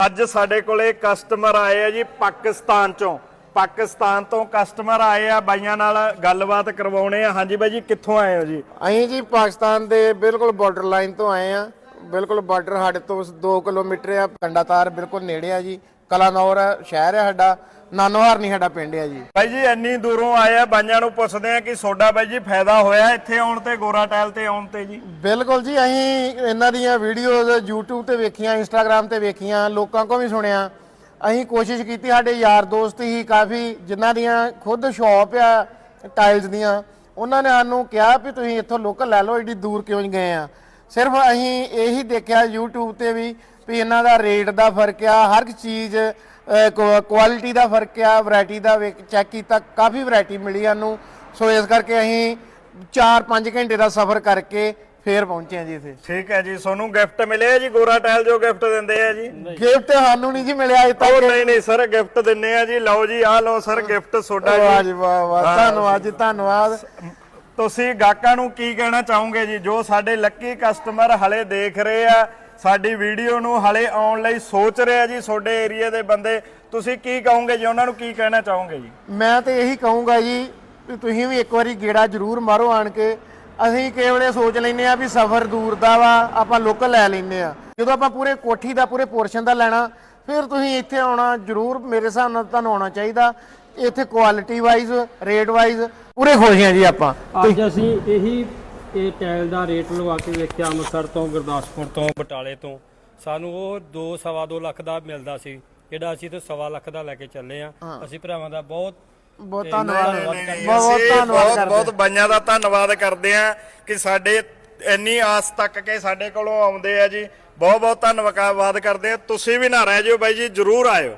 ਅੱਜ ਸਾਡੇ ਕੋਲੇ ਕਸਟਮਰ ਆਏ ਆ ਜੀ ਪਾਕਿਸਤਾਨ ਚੋਂ। ਪਾਕਿਸਤਾਨ ਤੋਂ ਕਸਟਮਰ ਆਏ ਆ, ਬਾਈਆਂ ਨਾਲ ਗੱਲਬਾਤ ਕਰਵਾਉਣੇ ਆ। ਹਾਂਜੀ ਬਾਈ ਜੀ, ਕਿੱਥੋਂ ਆਏ ਹੋ ਜੀ? ਅਸੀਂ ਜੀ ਪਾਕਿਸਤਾਨ ਦੇ ਬਿਲਕੁਲ ਬਾਰਡਰ ਲਾਈਨ ਤੋਂ ਆਏ ਆ। ਬਿਲਕੁਲ ਬਾਰਡਰ ਸਾਡੇ ਤੋਂ 2 ਕਿਲੋਮੀਟਰ ਆ ਕੰਡਾਤਾਰ ਬਿਲਕੁਲ ਨੇੜੇ ਆ ਜੀ। ਕਲਾਨੌਰ ਸ਼ਹਿਰ ਆ ਸਾਡਾ ਨਾਨੋਹਾਰ ਨਹੀਂ ਸਾਡਾ ਪਿੰਡ ਆ ਜੀ। ਬਾਈ ਜੀ ਇੰਨੀ ਦੂਰੋਂ ਆਏ ਆ ਬਾਈਆਂ ਨੂੰ ਪੁੱਛਦੇ ਆ ਕਿ ਸੋਡਾ ਬਾਈ ਜੀ ਫਾਇਦਾ ਹੋਇਆ ਇੱਥੇ ਆਉਣ ਤੇ ਗੋਰਾ ਟੈਲ ਤੇ ਆਉਣ ਤੇ ਜੀ? ਬਿਲਕੁਲ ਜੀ ਅਸੀਂ ਇਹਨਾਂ ਦੀਆਂ ਵੀਡੀਓਜ਼ YouTube ਤੇ ਵੇਖੀਆਂ Instagram ਤੇ ਵੇਖੀਆਂ ਲੋਕਾਂ ਕੋਲ ਵੀ ਸੁਣਿਆ। ਅਸੀਂ ਕੋਸ਼ਿਸ਼ ਕੀਤੀ ਸਾਡੇ ਯਾਰ ਦੋਸਤ ਹੀ ਕਾਫੀ ਜਿਨ੍ਹਾਂ ਦੀਆਂ ਖੁਦ ਸ਼ਾਪ ਆ ਟਾਈਲਸ ਦੀਆਂ ਉਹਨਾਂ ਨੇ ਸਾਨੂੰ ਕਿਹਾ ਵੀ ਤੁਸੀਂ ਇੱਥੋਂ ਲੋਕਲ ਲੈ ਲਓ ਏਡੀ ਦੂਰ ਕਿਉਂ ਗਏ ਆ। ਸਿਰਫ ਅਸੀਂ ਇਹੀ ਦੇਖਿਆ YouTube ਤੇ ਵੀ ਵੀ ਇਹਨਾਂ ਦਾ ਰੇਟ ਦਾ ਫ਼ਰਕ ਆ ਹਰ ਇੱਕ ਚੀਜ਼ ਕੁਆਲਿਟੀ ਦਾ ਫ਼ਰਕ ਆ ਵੈਰਾਈਟੀ ਦਾ ਚੈੱਕ ਕੀਤਾ ਕਾਫੀ ਵੈਰਾਈਟੀ ਮਿਲੀ ਸਾਨੂੰ। ਸੋ ਇਸ ਕਰਕੇ ਅਸੀਂ 4-5 ਘੰਟੇ ਦਾ ਸਫ਼ਰ ਕਰਕੇ ਫੇਰ ਪਹੁੰਚੇ ਆ ਜੀ ਇੱਥੇ। ਠੀਕ ਹੈ ਜੀ ਤੁਹਾਨੂੰ ਗਿਫਟ ਮਿਲਿਆ ਜੀ ਗੋਰਾ ਟੈਲ ਜੋ ਗਿਫਟ ਦਿੰਦੇ ਆ ਜੀ? ਗਿਫਟ ਸਾਨੂੰ ਨਹੀਂ ਜੀ ਮਿਲਿਆ ਅਜੇ ਉਹ ਤੱਕ ਨਹੀਂ ਨਹੀਂ ਸਰ ਗਿਫਟ ਦਿੰਨੇ ਆ ਜੀ। ਲਓ ਜੀ ਆਹ ਲਓ ਸਰ ਗਿਫਟ ਵਾਹ ਜੀ। ਜੀ ਵਾਹ ਵਾਹ ਧੰਨਵਾਦ ਜੀ ਧੰਨਵਾਦ। ਤੁਸੀਂ ਗਾਹਕਾਂ ਨੂੰ ਕੀ ਕਹਿਣਾ ਚਾਹੋਗੇ ਜੀ? ਜੋ ਸਾਡੇ ਲੱਕੀ ਕਸਟਮਰ ਹਲੇ ਦੇਖ ਰਹੇ ਆ ਸਾਡੀ ਵੀਡੀਓ ਨੂੰ ਹਲੇ ਆਉਣ ਲਈ ਸੋਚ ਰਹੇ ਜੀ ਤੁਹਾਡੇ ਏਰੀਆ ਦੇ ਬੰਦੇ। ਤੁਸੀਂ ਕੀ ਕਹੋਗੇ ਜੀ? ਉਹਨਾਂ ਨੂੰ ਕੀ ਕਹਿਣਾ ਚਾਹੋਗੇ ਜੀ? ਮੈਂ ਤੇ ਇਹੀ ਕਹੂੰਗਾ ਜੀ ਵੀ ਤੁਸੀਂ ਵੀ ਇੱਕ ਵਾਰੀ ਗੇੜਾ ਜ਼ਰੂਰ ਮਾਰੋ ਆਣ ਕੇ। ਅਸੀਂ ਕੇਵਲੇ ਸੋਚ ਲੈਨੇ ਆ ਵੀ ਸਫ਼ਰ ਦੂਰ ਦਾ ਵਾ ਆਪਾਂ ਲੋਕਲ ਲੈ ਲੈਨੇ ਆ ਜਦੋਂ ਆਪਾਂ ਪੂਰੇ ਕੋਠੀ ਦਾ ਪੂਰੇ ਪੋਰਸ਼ਨ ਦਾ ਲੈਣਾ ਫਿਰ ਤੁਸੀਂ ਇੱਥੇ ਆਉਣਾ ਜ਼ਰੂਰ ਮੇਰੇ ਹਿਸਾਬ ਨਾਲ ਤੁਹਾਨੂੰ ਆਉਣਾ ਚਾਹੀਦਾ। ਇੱਥੇ ਕੁਆਲਿਟੀ ਵਾਈਜ਼ ਰੇਟ ਵਾਈਜ਼ ਪੂਰੇ ਖੁਸ਼ ਹਾਂ ਜੀ ਆਪਾਂ। ਅੱਜ ਅਸੀਂ ਇਹੀ ਇਹ ਟਾਇਲ ਦਾ ਰੇਟ ਲਵਾ ਕੇ ਵੇਖਿਆ ਅੰਮ੍ਰਿਤਸਰ ਤੋਂ ਗੁਰਦਾਸਪੁਰ ਤੋਂ ਬਟਾਲੇ ਤੋਂ। ਸਾਨੂੰ ਉਹ 2 ਸਵਾ ਦੋ ਲੱਖ ਦਾ ਮਿਲਦਾ ਸੀ ਜਿਹੜਾ ਅਸੀਂ ਤੇ ਸਵਾ ਲੱਖ ਦਾ ਲੈ ਕੇ ਚੱਲੇ ਆ ਅਸੀਂ ਭਰਾਵਾਂ ਦਾ ਬਹੁਤ ਬਹੁਤ ਧੰਨਵਾਦ ਬਹੁਤ ਧੰਨਵਾਦ ਕਰਦੇ ਬਹੁਤ ਬਾਈਆਂ ਦਾ ਧੰਨਵਾਦ ਕਰਦੇ ਆ ਕਿ ਸਾਡੇ ਇੰਨੀ ਆਸ ਤੱਕ ਕੇ ਸਾਡੇ ਕੋਲੋਂ ਆਉਂਦੇ ਆ ਜੀ। ਬਹੁਤ ਬਹੁਤ ਧੰਨਵਾਦ ਕਰਦੇ ਆ ਤੁਸੀਂ ਵੀ ਨਾ ਰਹਿ ਜਿਓ ਬਾਈ ਜੀ ਜਰੂਰ ਆਇਓ।